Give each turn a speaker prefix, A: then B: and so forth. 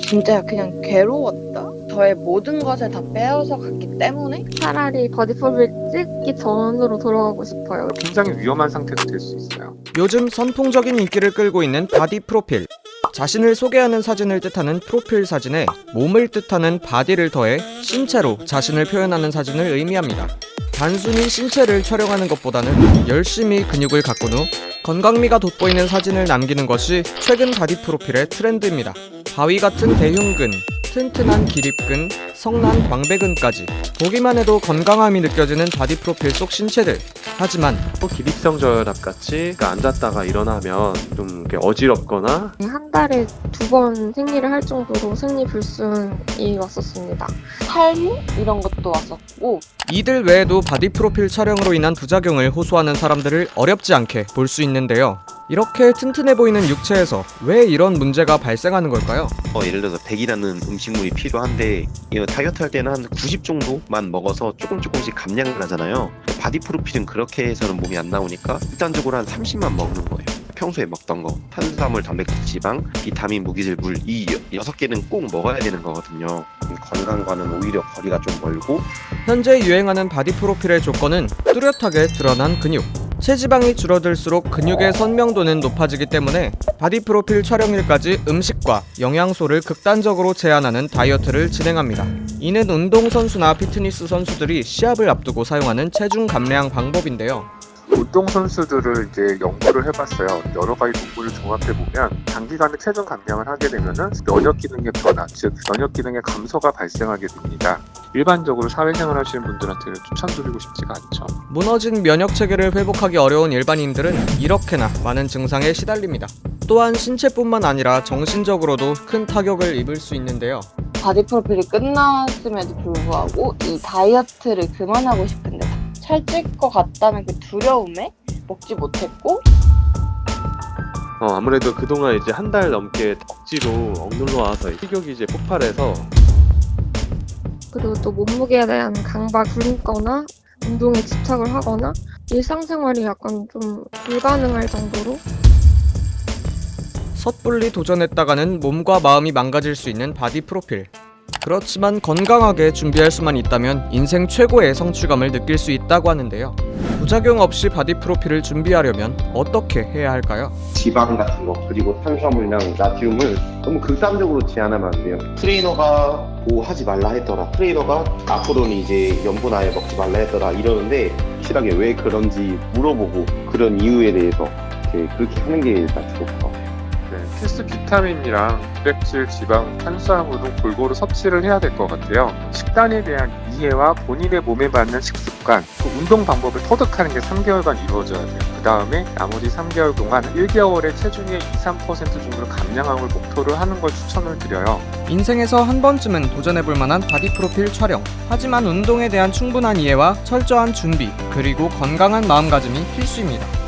A: 진짜 그냥 괴로웠다? 저의 모든 것을 다 빼앗아 갔기 때문에
B: 차라리 바디 프로필 찍기 전으로 돌아가고 싶어요.
C: 굉장히 위험한 상태가 될수 있어요.
D: 요즘 선풍적인 인기를 끌고 있는 바디 프로필. 자신을 소개하는 사진을 뜻하는 프로필 사진에 몸을 뜻하는 바디를 더해 신체로 자신을 표현하는 사진을 의미합니다. 단순히 신체를 촬영하는 것보다는 열심히 근육을 가꾼 후 건강미가 돋보이는 사진을 남기는 것이 최근 바디 프로필의 트렌드입니다. 바위 같은 대흉근, 튼튼한 기립근, 성난 광배근까지 보기만 해도 건강함이 느껴지는 바디 프로필 속 신체들. 하지만
E: 또 기립성 저혈압 같이 그러니까 앉았다가 일어나면 좀 이렇게 어지럽거나
B: 한 달에 두 번 생리를 할 정도로 생리 불순이 왔었습니다.
A: 탈모 이런 것도 왔었고
D: 이들 외에도 바디 프로필 촬영으로 인한 부작용을 호소하는 사람들을 어렵지 않게 볼 수 있는데요. 이렇게 튼튼해 보이는 육체에서 왜 이런 문제가 발생하는 걸까요?
F: 어, 예를 들어서 100이라는 음식물이 필요한데 이 다이어트 할 때는 한 90 정도만 먹어서 조금 조금씩 감량을 하잖아요. 바디 프로필은 그렇게 해서는 몸이 안 나오니까 일단적으로 한 30만 먹는 거예요. 평소에 먹던 거 탄수화물, 단백질, 지방, 비타민, 무기질, 물 이 여섯 개는 꼭 먹어야 되는 거거든요. 건강과는 오히려 거리가 좀 멀고
D: 현재 유행하는 바디 프로필의 조건은 뚜렷하게 드러난 근육. 체지방이 줄어들수록 근육의 선명도는 높아지기 때문에 바디 프로필 촬영일까지 음식과 영양소를 극단적으로 제한하는 다이어트를 진행합니다. 이는 운동선수나 피트니스 선수들이 시합을 앞두고 사용하는 체중 감량 방법인데요.
C: 운동 선수들을 이제 연구를 해봤어요. 여러 가지 동물을 종합해 보면 장기간의 체중 감량을 하게 되면은 면역 기능의 변화, 즉 면역 기능의 감소가 발생하게 됩니다. 일반적으로 사회생활 하시는 분들한테는 추천드리고 싶지가 않죠.
D: 무너진 면역 체계를 회복하기 어려운 일반인들은 이렇게나 많은 증상에 시달립니다. 또한 신체뿐만 아니라 정신적으로도 큰 타격을 입을 수 있는데요.
A: 바디 프로필이 끝났음에도 불구하고 이 다이어트를 그만하고 싶은데 살찔 것 같다는 그 두려움에 먹지 못했고
E: 어, 아무래도 그동안 이제 한 달 넘게 억지로 억눌러 와서 식욕이 이제 폭발해서
B: 또 몸무게에 대한 강박 굶거나 운동에 집착을 하거나 일상생활이 약간 좀 불가능할 정도로
D: 섣불리 도전했다가는 몸과 마음이 망가질 수 있는 바디 프로필. 그렇지만 건강하게 준비할 수만 있다면 인생 최고의 성취감을 느낄 수 있다고 하는데요. 부작용 없이 바디 프로필을 준비하려면 어떻게 해야 할까요?
F: 지방 같은 거 그리고 탄수화물이랑 나트륨을 너무 극단적으로 제한하면 안 돼요. 트레이너가 보호하지 말라 했더라. 트레이너가 앞으로는 이제 염분 아예 먹지 말라 했더라 이러는데 확실하게 왜 그런지 물어보고 그런 이유에 대해서 이렇게 그렇게 하는 게.
C: 네, 필수 비타민이랑 단백질, 지방, 탄수화물 등 골고루 섭취를 해야 될 것 같아요. 식단에 대한 이해와 본인의 몸에 맞는 식습관, 그 운동 방법을 터득하는 게 3개월간 이루어져야 돼요. 그 다음에 나머지 3개월 동안 1개월에 체중의 2, 3% 정도를 감량함을 목표로 하는 걸 추천을 드려요.
D: 인생에서 한 번쯤은 도전해볼 만한 바디 프로필 촬영. 하지만 운동에 대한 충분한 이해와 철저한 준비, 그리고 건강한 마음가짐이 필수입니다.